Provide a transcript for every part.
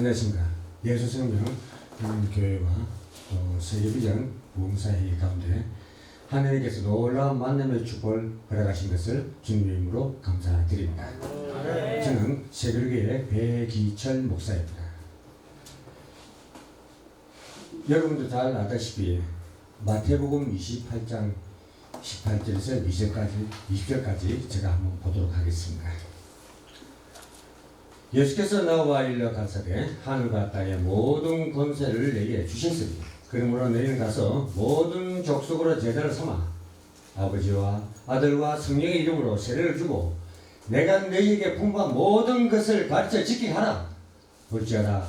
안녕하십니까. 예수생명 교회와 또 세계비전 부흥사회의 가운데 하나님께서 놀라운 만남의 축복을 허락하신 것을 주님의 이름으로 감사드립니다. 저는 세별교회 배기철 목사입니다. 여러분도 잘 아다시피 마태복음 28장 18절에서 20절까지, 20절까지 제가 한번 보도록 하겠습니다. 예수께서 나와 일러 가사대 하늘과 땅의 모든 권세를 내게 주셨으니 그러므로 너희는 가서 모든 족속으로 제자를 삼아 아버지와 아들과 성령의 이름으로 세례를 주고 내가 너희에게 분부한 모든 것을 가르쳐 지키게 하라. 볼지어다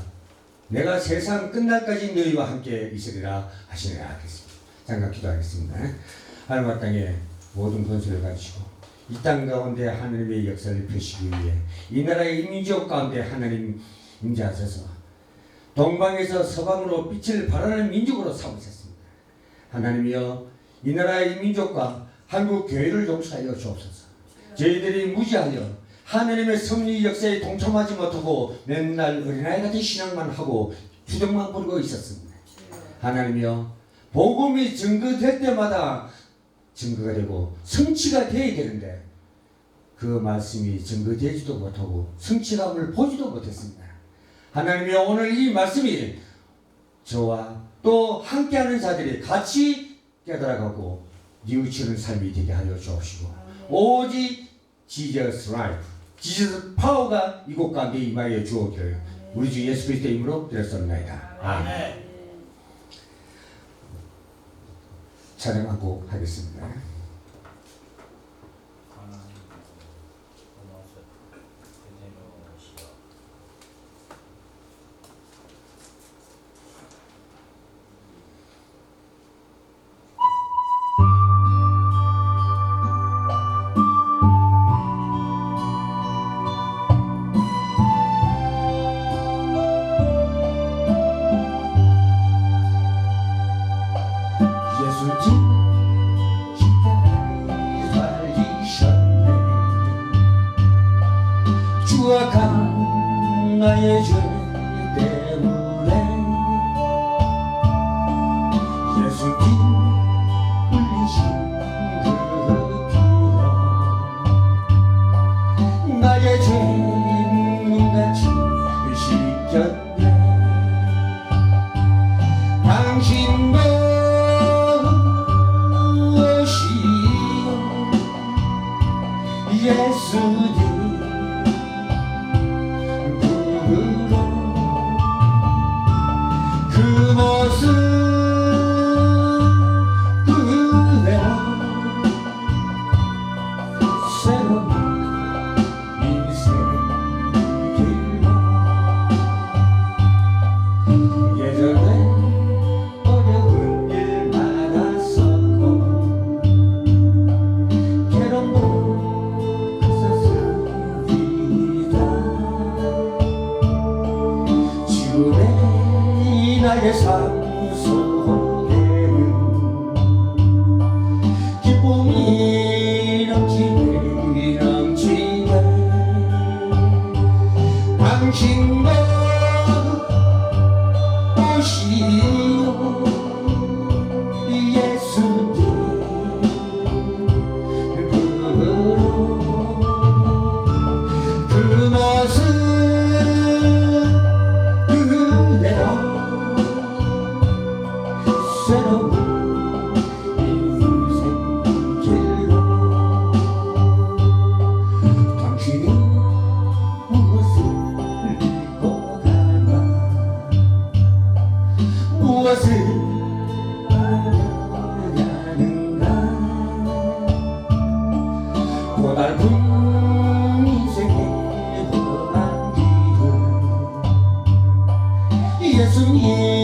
내가 세상 끝날까지 너희와 함께 있으리라 하시니라 하겠습니다. 잠깐 기도하겠습니다. 하늘과 땅의 모든 권세를 가지고 이 땅 가운데 하나님의 역사를 펼치기 위해 이 나라의 민족 가운데 하나님 임재하셔서 동방에서 서방으로 빛을 발하는 민족으로 삼으셨습니다. 하나님이여 이 나라의 민족과 한국 교회를 용서하여 주옵소서. 저희들이 무지하여 하나님의 섭리 역사에 동참하지 못하고 맨날 어린아이 같은 신앙만 하고 주정만 부리고 있었습니다. 하나님이여 복음이 증거될 때마다 증거가 되고 성취가 되어야 되는데 그 말씀이 증거되지도 못하고 성취감을 보지도 못했습니다. 하나님이여 오늘 이 말씀이 저와 또 함께하는 자들이 같이 깨달아가고 뉘우치는 삶이 되게 하여 주옵시고 오직 지저스 라이프 지저스 파워가 이곳 가운데 임하여 주옵기를 우리 주 예수 그리스도의 이름으로 드렸습니다. 아멘. 촬영하고 하겠습니다. 당 길을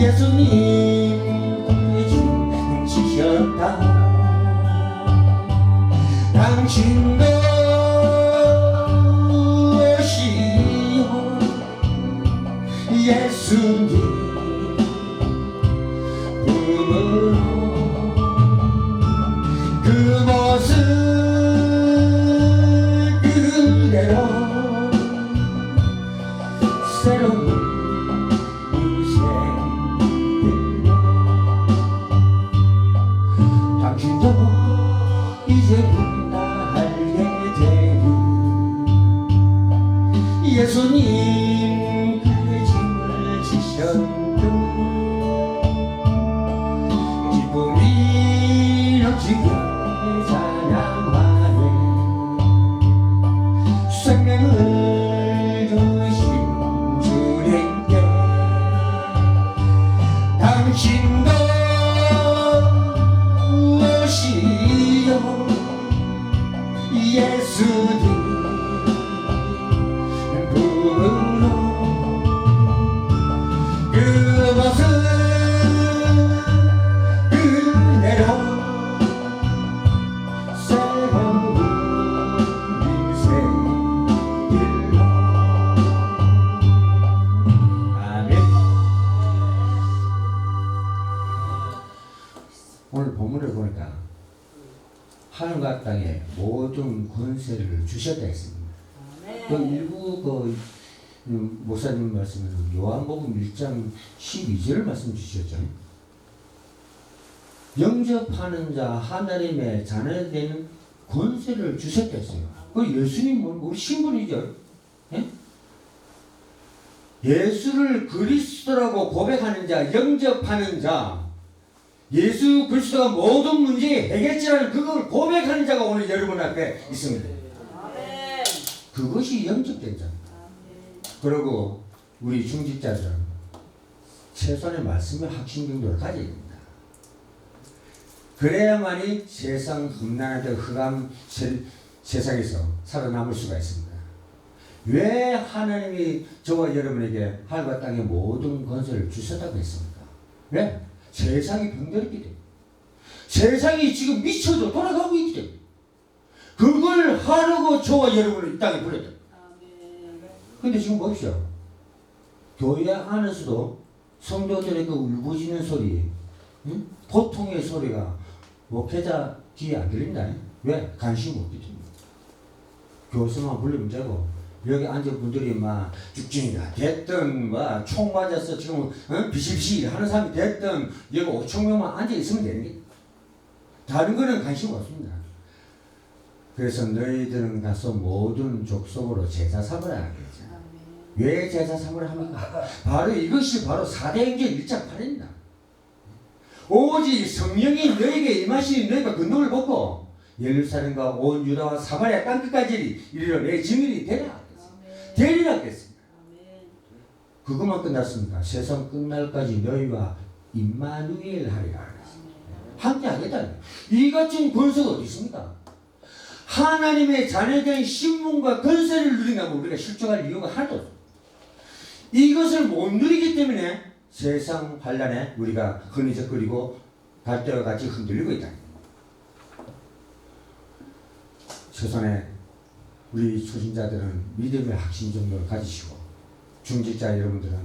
예수님 주 지셨다. 당신도 오시오 예수 넘 또 일부 그 음, 목사님 말씀은 요한복음 1장 12절을 말씀 주셨죠. 영접하는 자 하나님의 자녀 되는 권세를 주셨다 했어요. 그 예수님 뭐 우리 신분이죠. 예? 예수를 그리스도라고 고백하는 자, 영접하는 자, 예수 그리스도가 모든 문제의 해결자라는 그걸 고백하는 자가 오늘 여러분 앞에 있습니다. 그것이 영접된 자. 그리고 우리 중직자들은 최소한의 말씀의 확신 정도를 가져야 됩니다. 그래야만이 세상 험난한 흑암 세, 세상에서 살아남을 수가 있습니다. 왜 하나님이 저와 여러분에게 하늘과 땅의 모든 권세를 주셨다고 했습니까? 왜? 세상이 병들었기 때문에. 세상이 지금 미쳐도 돌아가고 있기 때문에. 그걸 하려고 저와 여러분을 이 땅에 보냈다. 아멘. 근데 지금 보십시오. 교회 안에서도 성도들의 그 울부짖는 소리, 응? 고통의 소리가 목회자 귀에 안 들린다. 왜? 관심 없기 때문에. 교수만 불리면 되고, 여기 앉은 분들이 막 죽진이가 됐든, 막총 맞아서 지금 어? 비실비실 하는 사람이 됐든, 여기 5천 명만 앉아 있으면 되는 게. 다른 거는 관심 없습니다. 그래서 너희들은 가서 모든 족속으로 제자 삼으라 하겠죠. 왜 제자 삼을 합니까? 바로 이것이 바로 사대행전 1장 8입니다. 오직 성령이 너에게 임하시니 너희가 그 눈을 보고 예루살렘과 온 유다와 사마리아 땅끝까지 이르러 내 증인이 되라. 아멘. 되리라 했습니다. 아멘. 그것만 끝났습니다. 세상 끝날까지 너희와 임마누엘 하리라. 함께 하겠다. 이 같은 권세가 어디 있습니까? 하나님의 자녀된 신분과 권세를 누린다면 우리가 실족할 이유가 하나도 없어. 이것을 못 누리기 때문에 세상 환란에 우리가 흔히적거리고 갈대와 같이 흔들리고 있다. 최선의 우리 초신자들은 믿음의 확신 정도를 가지시고 중직자 여러분들은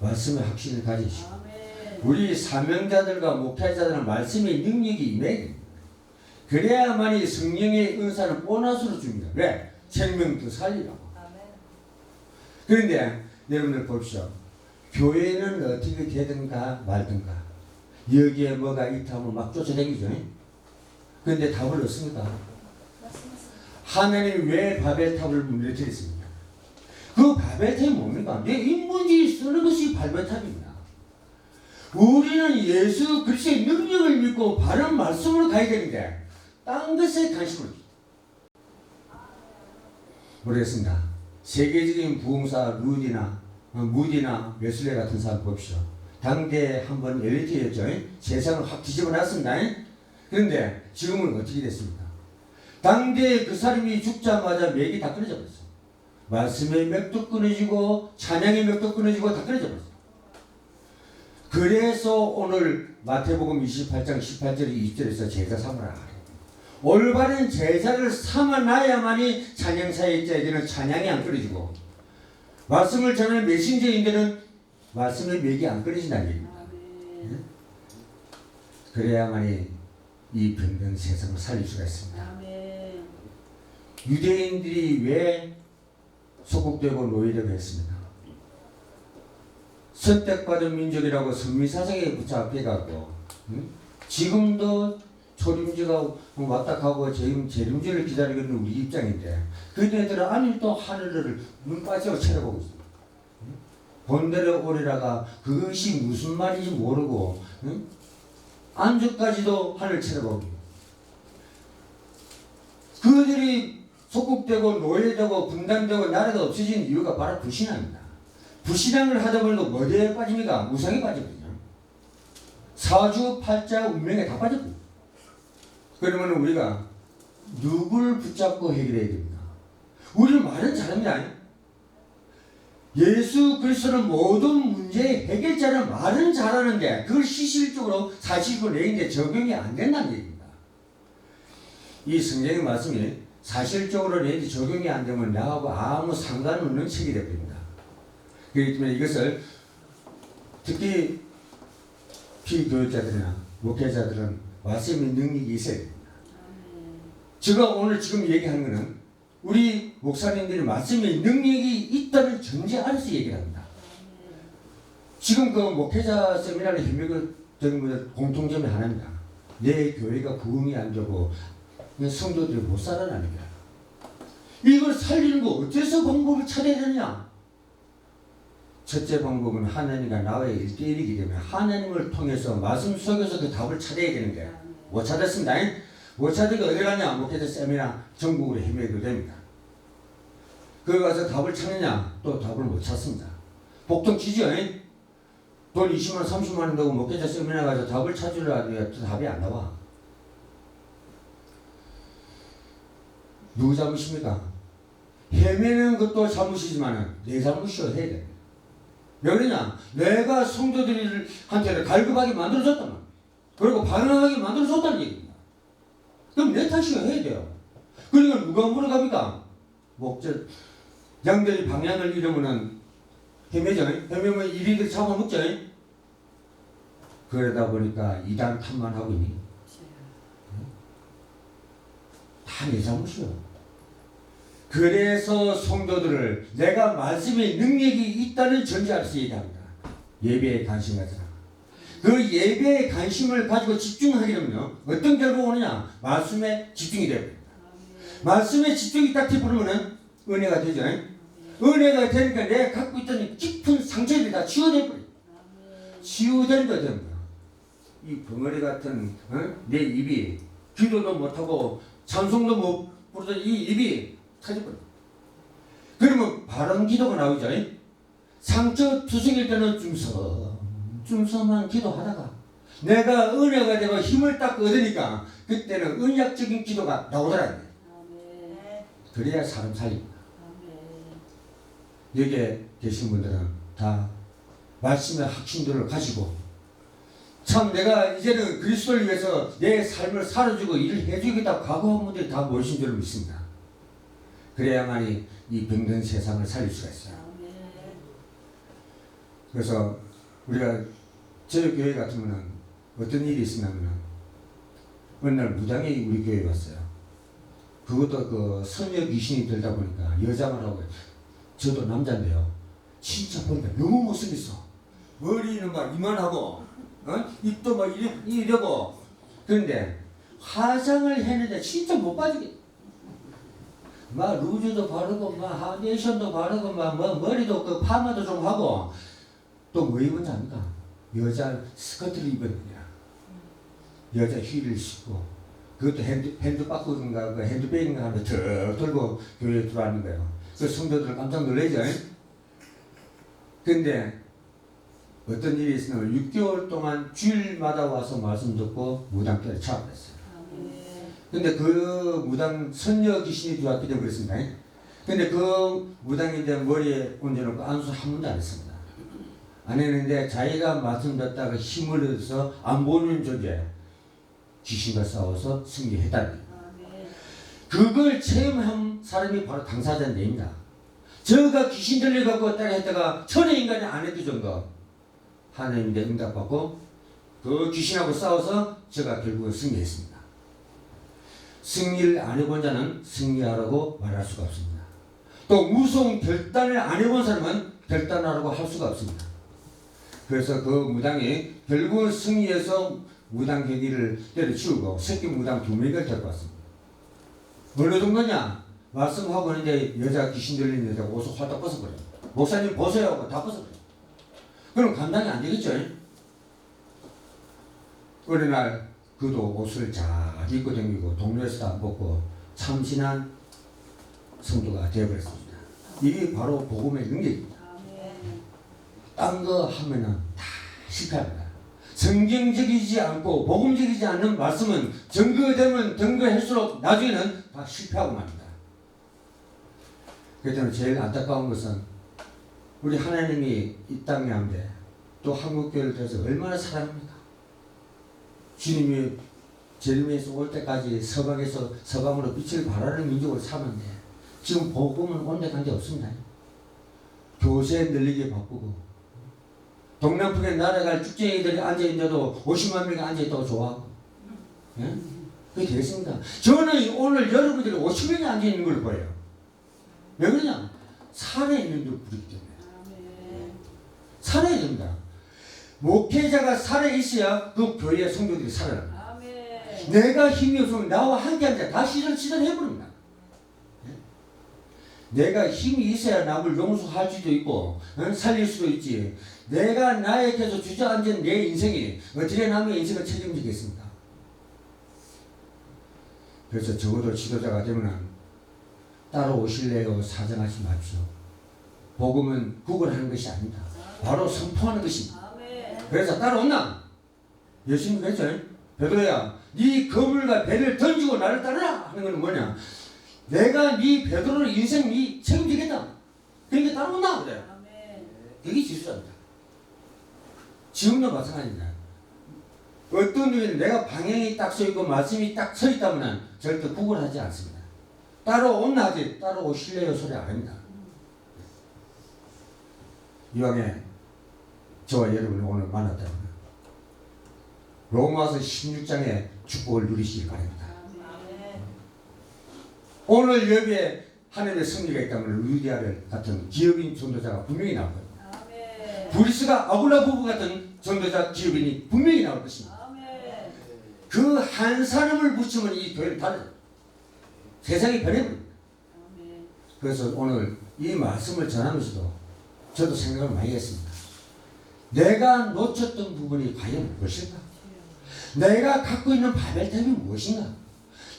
말씀의 확신을 가지시고. 우리 사명자들과 목회자들은 말씀의 능력이 됩니다. 그래야만이 성령의 은사는 보너스로 줍니다. 왜? 생명도 살리라고. 그런데 여러분들 보십시오. 교회는 어떻게 되든가 말든가 여기에 뭐가 있다 하면 막 쫓아다니죠. 그런데 답을 얻습니까? 하나님이 왜 바벨탑을 무너뜨렸습니까? 그 바벨탑이 뭡니까? 내 인문지 쓰는 것이 바벨탑입니다. 우리는 예수 그리스도의 능력을 믿고 바른 말씀으로 가야 되는데 딴 것에 관심을 모르겠습니다. 세계적인 부흥사 루디나 어, 무디나 웨슬레 같은 사람 봅시다. 당대 한번 엘리트였죠. 세상을 확 뒤집어 놨습니다. 그런데 지금은 어떻게 됐습니까? 당대 그 사람이 죽자마자 맥이 다 끊어져 버렸어. 말씀의 맥도 끊어지고 찬양의 맥도 끊어지고 다 끊어져 버렸어. 그래서 오늘 마태복음 28장 18절 20절에서 제자 삼으라. 올바른 제자를 삼아놔야만이 찬양사의 자에게는 찬양이 안 끊어지고 말씀을 전하는 메신저인데는 말씀의 맥이 안 끊어진다는 얘기입니다. 아멘. 그래야만이 이 병든 세상을 살릴 수가 있습니다. 아멘. 유대인들이 왜 소국되고 노예되고 했습니까? 선택받은 민족이라고 선미사상에 붙잡혀가고 응? 지금도 초림지가 왔다 가고 지금 재림지를 기다리고 있는 우리 입장인데 그들은 아니 또 하늘을 눈 빠지고 쳐다보고 있습니다. 응? 본대로 오리라가 그것이 무슨 말인지 모르고 응? 안주까지도 하늘 쳐다보고. 그들이 속국되고 노예되고 분단되고 나라가 없어진 이유가 바로 불신앙입니다. 불신앙을 하다 보니까 뭐에 빠집니까? 우상에 빠지거든요. 사주, 팔자, 운명에 다 빠졌고. 그러면 우리가 누굴 붙잡고 해결해야 됩니까? 우리는 말은 잘합니다. 예수 그리스도는 모든 문제의 해결자는 말은 잘하는데 그걸 시실적으로 사실적으로 내는데 적용이 안 된다는 얘기입니다. 이 성경의 말씀이 사실적으로 내는데 적용이 안 되면 나하고 아무 상관없는 책이 되버립니다. 그렇기 때문에 이것을 특히 피교육자들이나 목회자들은 말씀의 능력이 됩니다. 아멘. 제가 오늘 지금 얘기하는 것은 우리 목사님들이 말씀의 능력이 있다는 전제 아래서 얘기를 합니다. 지금 그 목회자 세미나를 협력을 되는 것은 공통점이 하나입니다. 내 교회가 부흥이 안 되고 성도들이 못 살아나는 거야. 이걸 살리는 거 어째서 방법을 찾아야 되냐? 첫째 방법은 하나님과 나와의 일대일이기 때문에 하나님을 통해서 말씀 속에서 그 답을 찾아야 되는 거야. 못 찾았습니다. 못 찾으니까 어디 가냐? 목회자 세미나 전국으로 헤매게 됩니다. 거기 가서 답을 찾느냐? 또 답을 못 찾습니다. 복통 치죠? 돈 20만 30만 원 되고 목회자 세미나 가서 답을 찾으려 하더니 답이 안 나와. 누구 잘못입니까? 헤매는 것도 잘못이지만 내 잘못이어 해야 돼. 왜 그러냐? 내가 성도들한테 갈급하게 만들어줬단 말이야. 그리고 반응하게 만들어줬다는 얘기입니다. 그럼 내 탓이야 해야 돼요. 그러니까 누가 물어갑니까? 목적 양들이 방향을 잃으면은 헤매죠. 헤매면 이리들 잡아먹죠. 그러다 보니까 이단 탓만 하고 있니? 다내 잘못이요. 그래서 성도들을 내가 말씀의 능력이 있다는 전제하에서 얘기합니다. 예배에 관심 가져라. 그 예배에 관심을 가지고 집중하게 되면요. 어떤 결과가 오느냐? 말씀에 집중이 돼요. 말씀에 집중이 딱 되버리면은 은혜가 되죠. 은혜가 되니까 내가 갖고 있던 깊은 상처들이 다 치유돼 버려. 치유된 거 되는 거야. 이 벙어리 같은 어? 내 입이 기도도 못하고 찬송도 못 부르던 이 입이 터져버려. 그러면 바른 기도가 나오죠. 상처 투성일 때는 줌섬 줌섬한 기도하다가 내가 은혜가 되고 힘을 딱 얻으니까 그때는 은약적인 기도가 나오더라. 그래야 사람 살립니다. 여기에 계신 분들은 다 말씀의 확신들을 가지고 참 내가 이제는 그리스도를 위해서 내 삶을 살아주고 일을 해주겠다고 각오한 분들이 다 모이신 줄 믿습니다. 그래야만이 이 병든 세상을 살릴 수가 있어요. 그래서 우리가 저희 교회 같으면은 어떤 일이 있으냐면은 어느 날 무당이 우리 교회에 왔어요. 그것도 그 선녀 귀신이 들다 보니까 여자만 하고 저도 남자인데요. 진짜 보니까 너무 못생겼어. 머리는 막 이만하고 어? 입도 막 이래, 이러고 그런데 화장을 했는데 진짜 못 빠지게 막 루즈도 바르고 막 하네이션도 바르고 막 뭐 머리도 그 파마도 좀 하고 또 뭐 입은지 압니까? 여자 스커트를 입었느냐 여자 힐을 신고 그것도 핸드, 핸드바꾸인가 그 핸드백인가 하는 거 들고 교회에 들어왔는 거예요 그 성도들 깜짝 놀라죠 근데 어떤 일이 있으면 6개월 동안 주일마다 와서 말씀 듣고 무당교를 차원했어요. 아멘. 근데 그 무당 선녀 귀신이 들어왔기 때문에 그렇습니다. 근데 그 무당이 이제 머리에 얹어놓고 안수 한 번도 안 했습니다. 안 했는데 자기가 말씀 듣다가 힘을 얻어서 안 보는 쪽에 귀신과 싸워서 승리했다는 거예요. 아멘. 그걸 체험한 사람이 바로 당사자입니다. 저가 귀신 들려갖고 왔다 했다가 천의 인간이 안 해도 정도 하나님의 응답받고 그 귀신하고 싸워서 제가 결국은 승리했습니다. 승리를 안 해본 자는 승리하라고 말할 수가 없습니다. 또 무서운 결단을 안 해본 사람은 결단하라고 할 수가 없습니다. 그래서 그 무당이 결국은 승리해서 무당 경기를 때려치우고 새끼 무당 두 명을 데리고 왔습니다. 어느 정도냐? 말씀하고 이제 여자 귀신 들린 여자가 옷을 활딱 벗어버려요. 목사님 보세요 하고 다 벗어버려요. 그럼 감당이 안 되겠죠? 어느 날 그도 옷을 잘 입고 다니고 동네에서도 안 벗고 참신한 성도가 되어버렸습니다. 이게 바로 복음의 능력입니다. 딴 거 하면은 다 실패합니다. 성경적이지 않고 복음적이지 않는 말씀은 증거되면 증거할수록 나중에는 다 실패하고 맙니다. 그렇기 때문에 제일 안타까운 것은 우리 하나님이 이 땅에 한데 또 한국교회를 통해서 얼마나 사랑합니까? 주님이 제르미에서 올 때까지 서방에서 서방으로 빛을 발하는 민족을 삼았는데 지금 복음은 온데 간데 없습니다. 교세 늘리기 바쁘고 동남풍에 날아갈 축제이들이 앉아있는데도 50만 명이 앉아있다고 좋아하고 예? 그게 되겠습니다. 저는 오늘 여러분들이 50명이 앉아있는 걸 보여요. 왜 그러냐? 살아있는 줄 부르기 때문에. 살아야 됩니다. 목회자가 살아있어야 그 교회의 성도들이 살아납니다. 내가 힘이 없으면 나와 함께 앉아 다 시절 시절해버립니다. 내가 힘이 있어야 남을 용서할 수도 있고 어? 살릴 수도 있지. 내가 나에게서 주저앉은 내 인생이 어떻게 남의 인생을 책임지겠습니까? 그래서 적어도 지도자가 되면 따라오실래요? 사정하지 마십시오. 복음은 구걸하는 것이 아닙니다. 바로 선포하는 것입니다. 그래서 따라온나? 예수님 그랬죠? 베드로야, 네 거물과 배를 던지고 나를 따르라 하는 건 뭐냐? 내가 네 베드로 인생 네 책임지겠다. 그러니까 따라온나 그래. 그게 지수자입니다. 지금도 마찬가지입니다. 어떤 분이 내가 방향이 딱 서 있고 말씀이 딱 서 있다면 절대 구걸하지 않습니다. 따라온나 하지 따라오실래요 소리 안 합니다. 이왕에 저와 여러분이 오늘 만났다면 로마서 16장의 축복을 누리시길 바랍니다. 오늘 여기에 하나님의 승리가 있다면 루디아를 같은 기업인 전도자가 분명히 나올 겁니다. 아멘. 브리스가 아굴라 부부 같은 전도자 기업인이 분명히 나올 것입니다. 아멘. 그한 사람을 붙이면 이 교회는 달라요. 세상이 변해버립니다. 아멘. 그래서 오늘 이 말씀을 전하면서도 저도 생각을 많이 했습니다. 내가 놓쳤던 부분이 과연 무엇일까? 내가 갖고 있는 바벨탑이 무엇인가?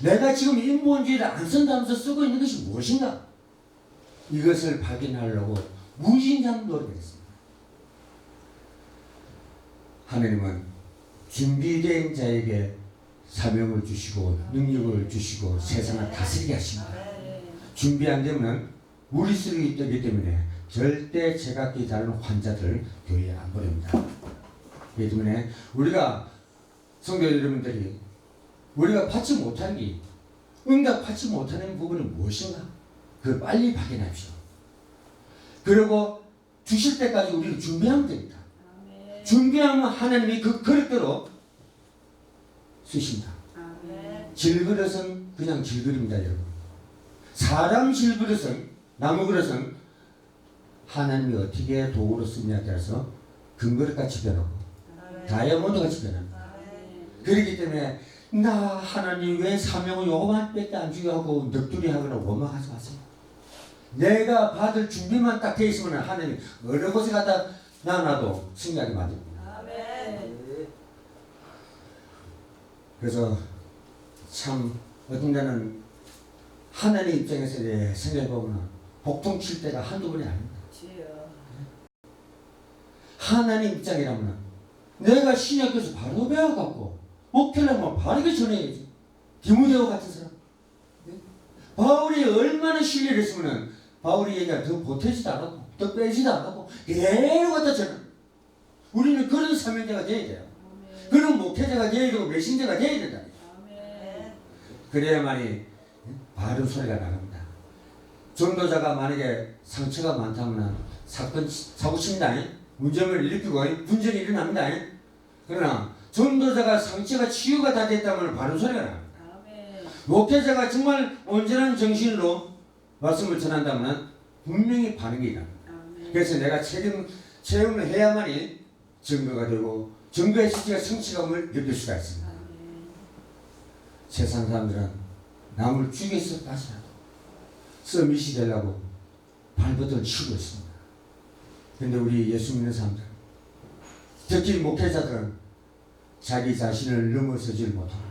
내가 지금 인본주의를 안 쓴다면서 쓰고 있는 것이 무엇인가? 이것을 발견하려고 무진장 노력했습니다. 하나님은 준비된 자에게 사명을 주시고 능력을 주시고 세상을 다스리게 하십니다. 준비 안 되면 무리수를 있기 때문에 절대 제각기 다른 환자들 교회에 안 보냅니다. 그렇기 때문에 우리가 성도 여러분들이 우리가 받지 못하는 게 응답받지 못하는 부분이 무엇인가? 그걸 빨리 발견합시오. 그리고 주실 때까지 우리는 준비하면 됩니다. 아멘. 준비하면 하나님이 그 그릇대로 쓰십니다. 아멘. 질그릇은 그냥 질그릇입니다, 여러분. 사람 질그릇은 나무 그릇은 하나님이 어떻게 도구로 쓰냐에 따라서 금그릇 같이 변하고 아멘. 다이아몬드 같이 변합니다. 아멘. 그렇기 때문에 나 하나님 왜 사명을 요것만밖에 안 주게 하고 넋두리 하거나 원망하지 마세요. 내가 받을 준비만 딱 돼 있으면 하나님 어느 곳에 갖다 놔놔도 승리하게 만듭니다. 아멘. 그래서 참 어떤 데는 하나님 입장에서 이제 생각해 보면 복통 칠 때가 한두 번이 아닙니다. 하나님 입장이라면 내가 신약에서 바로 배워갖고 목회라면 바르게 전해야지. 디모데오 같은 사람. 네? 바울이 얼마나 신뢰를 했으면 바울이 얘기가 더 보태지도 않았고 더 빼지도 않았고 그대로 갖다 전해. 우리는 그런 사명자가 돼야 돼요. 아멘. 그런 목회자가 돼야 되고 메신저가 돼야 된다. 그래야만이 바른 소리가 나갑니다. 전도자가 만약에 상처가 많다면 사건 사고 칩니다. 문제를 일으키고 분쟁이 일어납니다. 그러나 전도자가 상처가 치유가 다 됐다면 바른 소리가. 아멘. 목회자가 정말 온전한 정신으로 말씀을 전한다면 분명히 반응이. 아멘. 그래서 내가 책임 체험을 해야만이 증거가 되고 증거의 실제가 성취감을 느낄 수가 있습니다. 아멘. 세상 사람들은 남을 죽여서까지라도 썸밋이 되려고 발버둥을 치고 있습니다. 근데 우리 예수 믿는 사람들, 특히 목회자들은 자기 자신을 넘어서질 못하고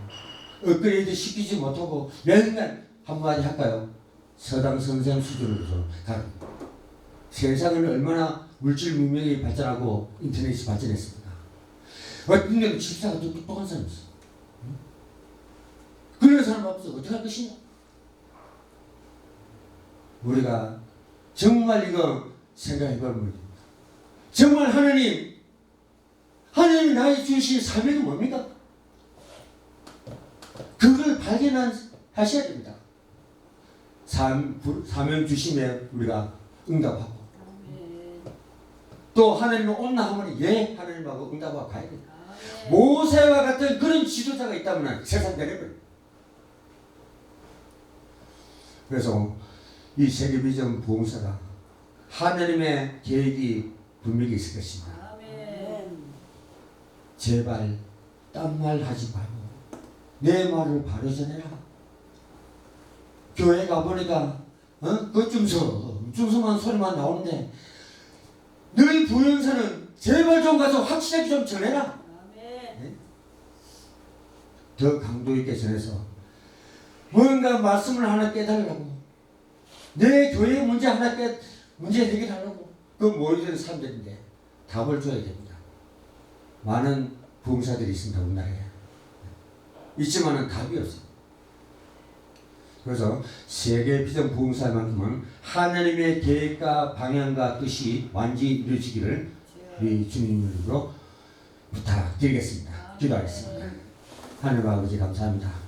업그레이드 시키지 못하고 맨날 한마디 할까요? 서당 선생 수준으로 가는 세상은 얼마나 물질 문명이 발전하고 인터넷이 발전했습니다. 어떤 데는 집사가 더 똑똑한 사람이 있어. 그런 사람 없어. 어떻게 할 것이냐? 우리가 정말 이거 생각해 보면 정말 하나님, 하나님이 나의 주신 사명이 뭡니까? 그걸 발견하셔야 됩니다. 사- 사명 주심에 우리가 응답하고. 또 하나님은 온나 하면 예 하나님하고 응답하고 가야 됩니다. 모세와 같은 그런 지도자가 있다면 세상 되려버려. 그래서 이 세계 비전 부흥사가 하나님의 계획이 분명히 있을 것입니다. 제발 딴 말 하지 말고 내 말을 바로 전해라. 교회 가보니까 어? 그쯤서 쫌쫌한 소리만 나오는데 너희 부연사는 제발 좀 가서 확실하게 좀 전해라. 아멘. 더 강도 있게 전해서 뭔가 말씀을 하나 깨달으라고 내 교회 문제 하나 깨 문제 해결하려고 그 모이는 사람들인데 답을 줘야 됩니다. 많은 부흥사들이 있습니다 우리나라에 있지만은 답이 없어요. 그래서 세계 비전 부흥사만큼은 하나님의 계획과 방향과 뜻이 완전히 이루어지기를 우리 주님으로 부탁드리겠습니다. 기도하겠습니다. 하늘 아버지 감사합니다.